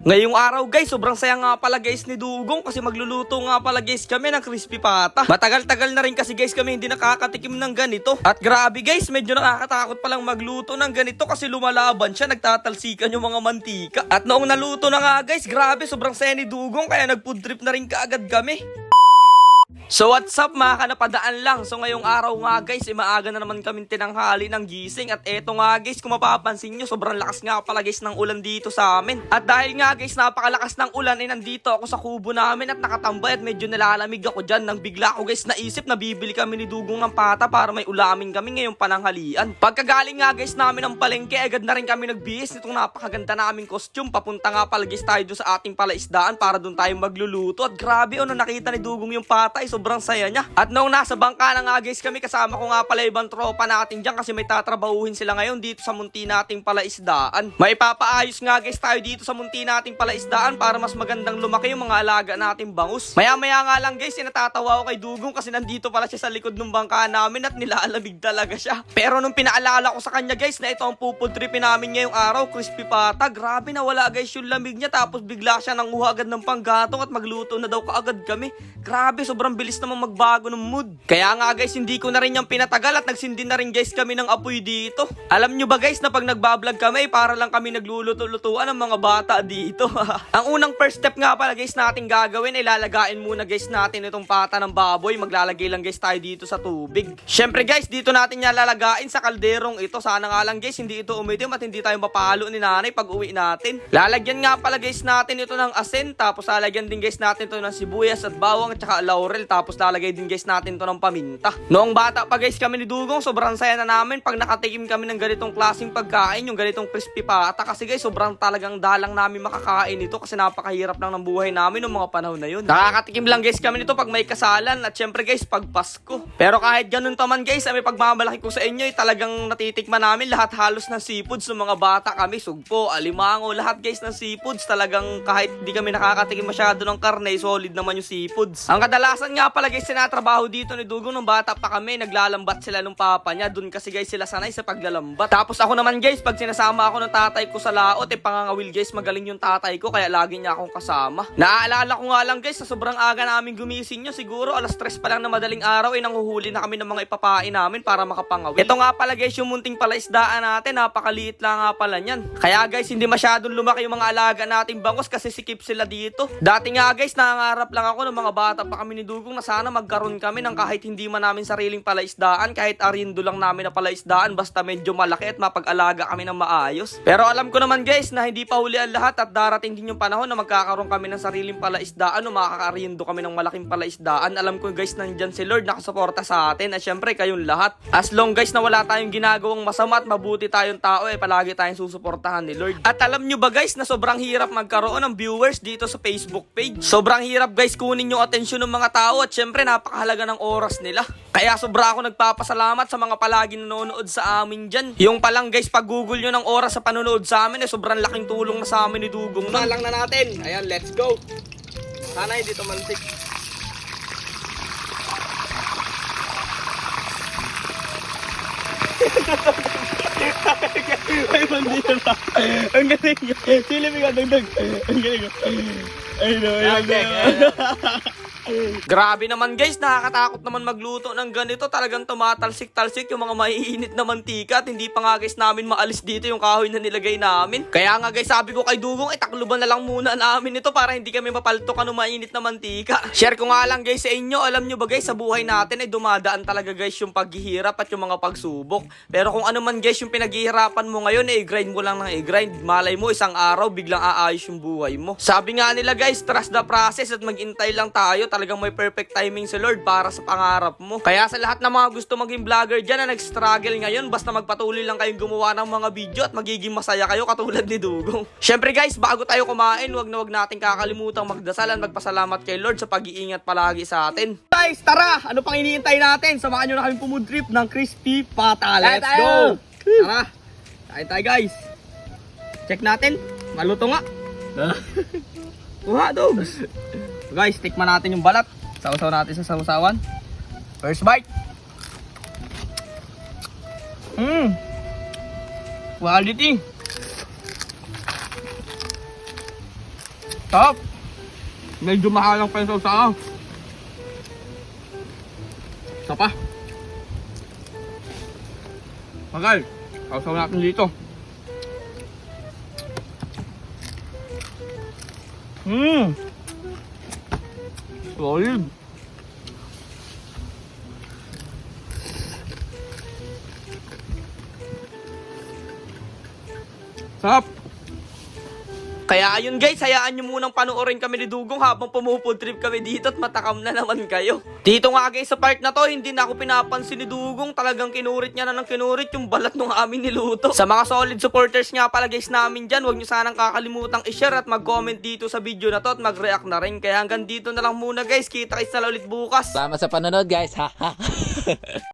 Ngayong araw guys, sobrang saya nga pala guys ni Dugong kasi magluluto nga pala guys kami ng crispy pata. Matagal-tagal na rin kasi guys kami hindi nakakatikim ng ganito. At grabe guys, medyo nakakatakot palang magluto ng ganito kasi lumalaban siya, nagtatalsikan yung mga mantika. At noong naluto na nga guys, grabe sobrang saya ni Dugong kaya nag-food trip na rin kaagad kami. So what's up mga kanapadaan lang? So ngayong araw nga guys eh, Maaga na naman kami tinanghali ng gising. At eto nga guys kung mapapansin nyo Sobrang lakas nga pala guys ng ulan dito sa amin. At dahil nga guys napakalakas ng ulan Eh nandito ako sa kubo namin At nakatambay at medyo nalalamig ako dyan. Nang bigla ako guys naisip na bibili kami ni Dugong ng pata Para may ulamin kami ngayong pananghalian. Pagkagaling nga guys namin ng palengke Agad na rin kami nagbihis Nitong napakaganda naming costume. Papunta nga pala guys tayo sa ating palaisdaan Para doon tayo magluluto. At grabe oh nung nakita ni Dugong yung pata eh, sobrang saya niya. At noong nasa bangka na nga guys kami, kasama ko nga pala ibang tropa natin dyan kasi may tatrabahuhin sila ngayon dito sa munti nating palaisdaan. May papaayos nga guys tayo dito sa munti nating palaisdaan para mas magandang lumaki yung mga alaga nating bangus. Maya maya nga lang guys, sinatatawa ko kay Dugong kasi nandito pala siya sa likod ng bangka namin at nilalamig talaga siya. Pero nung pinaalala ko sa kanya guys na ito ang pupudripin namin ngayong araw, crispy pata, grabe na wala guys yung lamig niya tapos bigla siya nanguha agad ng panggatong at magluto na daw kaagad kami. Grabe, sobrang bilis naman magbago ng mood. Kaya nga guys, hindi ko na rin yung pinatagal at nagsindi na rin guys kami ng apoy dito. Alam nyo ba guys na pag nagbablog kami, para lang kami nagluluto-lutuan ng mga bata dito. Ang unang first step nga pala guys natin gagawin ay lalagain muna guys natin itong pata ng baboy. Maglalagay lang guys tayo dito sa tubig. Syempre guys, dito natin yan lalagain sa kalderong ito. Sana nga lang guys, hindi ito umitim at hindi tayo mapalo ni nanay pag uwi natin. Lalagyan nga pala guys natin ito ng asin. Tapos lalagyan din guys natin ito ng sibuyas at bawang at saka laurel. Tapos lalagay din guys natin ito ng paminta. Noong bata pa guys kami ni Dugong, sobrang saya na namin pag nakatikim kami ng ganitong klaseng pagkain, yung ganitong crispy pata. Kasi guys, sobrang talagang dalang namin makakain ito kasi napakahirap lang ng buhay namin noong mga panahon na yun. Nakakatikim lang guys kami nito pag may kasalan at syempre guys, pag Pasko. Pero kahit ganun pa man guys, may pagmamalaki ko sa inyo, eh, talagang natitikman namin lahat halos ng seafoods ng mga bata kami. Sugpo, alimango, lahat guys ng seafoods. Talagang kahit di kami nakakatikim masyado ng karne, solid naman yung seafoods. Ang kadalasan nga pala guys, sinatrabaho dito ni Dugong nung bata pa kami, naglalambat sila nung papa niya. Doon kasi guys sila sanay sa paglalambat. Tapos ako naman guys, pag sinasama ako ng tatay ko sa laot, eh pangangawil guys, magaling yung tatay ko, kaya lagi niya akong kasama. Naaalala ko nga lang guys, sa sobrang aga namin gumising nyo, siguro alas 3 pa lang na madaling araw, eh nanguhuli na kami ng mga ipapain namin para makapangawil. Ito nga pala guys, yung munting palaisdaan natin, napakaliit lang nga pala niyan. Kaya guys, hindi masyadong lumaki yung mga alaga nating bangos kasi sikip sila dito. Dati nga guys, nangangarap lang ako ng mga bata pa kami ni Dugong na sana magkaroon kami ng kahit hindi man namin sariling palaisdaan, kahit arindo lang namin na palaisdaan, basta medyo malaki at mapag-alaga kami ng maayos. Pero alam ko naman guys na hindi pa huli ang lahat at darating din yung panahon na magkakaroon kami ng sariling palaisdaan o makakarindo kami ng malaking palaisdaan. Alam ko guys nandyan si Lord nakasuporta sa atin at syempre kayong lahat. As long guys na wala tayong ginagawang masama at mabuti tayong tao eh palagi tayong susuportahan ni Lord. At alam nyo ba guys na sobrang hirap magkaroon ng viewers dito sa Facebook page. Sobrang hirap guys kunin yung atensyon ng mga tao at syempre napakahalaga ng oras nila. Kaya sobra ako nagpapasalamat sa mga palagi nanonood sa amin dyan. Yung palang guys pag google nyo ng oras sa panonood sa amin eh sobrang laking tulong na sa amin ni Dugong. Na lang na natin. Ayan, let's go. Sana hindi tumalsik. Ay, bandito na. Ang galing. Silipin ka, dagdag. Ang galing. Ay, no, ay, no. Grabe naman guys, nakakatakot naman magluto ng ganito. Talagang tumatalsik-talsik yung mga maiinit na mantika at hindi pa nga guys namin maalis dito yung kahoy na nilagay namin. Kaya nga guys, sabi ko kay Dugong, eh takluban na lang muna namin ito para hindi kami mapaltokan ng mainit na mantika. Share ko nga lang guys sa inyo, alam nyo ba guys, sa buhay natin ay dumadaan talaga guys yung paghihirap at yung mga pagsubok. Pero kung ano man guys yung pinaghihirapan mo ngayon, eh grind mo lang ng i-grind. Malay mo, isang araw biglang aayos yung buhay mo. Sabi nga nila guys, trust the process at maghintay lang tayo. Talagang may perfect timing si Lord para sa pangarap mo. Kaya sa lahat ng mga gusto maging vlogger dyan na nag-struggle ngayon, basta magpatuloy lang kayong gumawa ng mga video at magiging masaya kayo katulad ni Dugong. Syempre guys, bago tayo kumain, wag na wag natin kakalimutan magdasal at magpasalamat kay Lord sa pag-iingat palagi sa atin. Guys, tara! Ano pang iniintay natin? Samahan nyo na kami pumudrip ng crispy pata. Let's go! Tara! Kain tayo guys. Check natin. Maluto nga. Kuha, dogs. Guys, tikman natin yung balat. Sausaw natin sa sausawan. First bite. Mmm. Quality. Top! Medyo mahalang pa yung sausaw. Isa pa. Magal, sausaw natin dito. Hmm. Solid. Sarap. Kaya ayun guys, hayaan nyo munang panoorin kami ni Dugong habang pumufood trip kami dito at matakam na naman kayo. Dito nga guys sa part na to, hindi na ako pinapansin ni Dugong. Talagang kinurit niya na ng kinurit yung balat ng aming niluto. Sa mga solid supporters nga pala guys namin dyan, huwag nyo sanang kakalimutang i-share at mag-comment dito sa video na to at mag-react na rin. Kaya hanggang dito na lang muna guys, kita kayo sa ulit bukas. Salamat sa panonood guys. Ha ha.